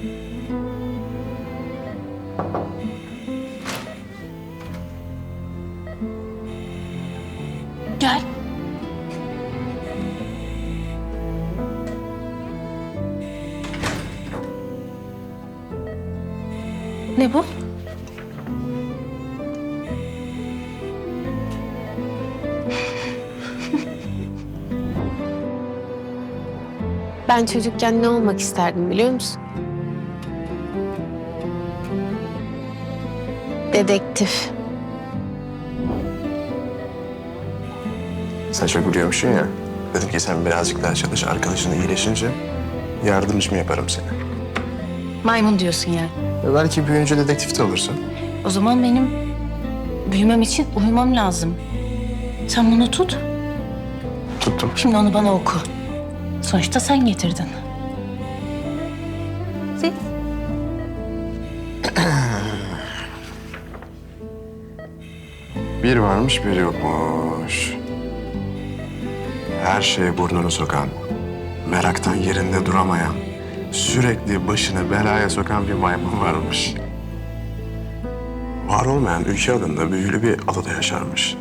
Gel. Ne bu? Ben çocukken ne olmak isterdim biliyor musun? Dedektif. Sen çok biliyormuşsun ya. Dedim ki sen birazcık daha çalış. Arkadaşın iyileşince yardımcı mı yaparım seni? Maymun diyorsun yani. Ve belki büyüyünce dedektif de olursun. O zaman benim büyümem için uyumam lazım. Sen bunu tut. Tuttum. Şimdi onu bana oku. Sonuçta sen getirdin. Sil. Bir varmış bir yokmuş. Her şeye burnunu sokan, meraktan yerinde duramayan, sürekli başını belaya sokan bir maymun varmış. Var olmayan ülke adında büyülü bir adada yaşarmış.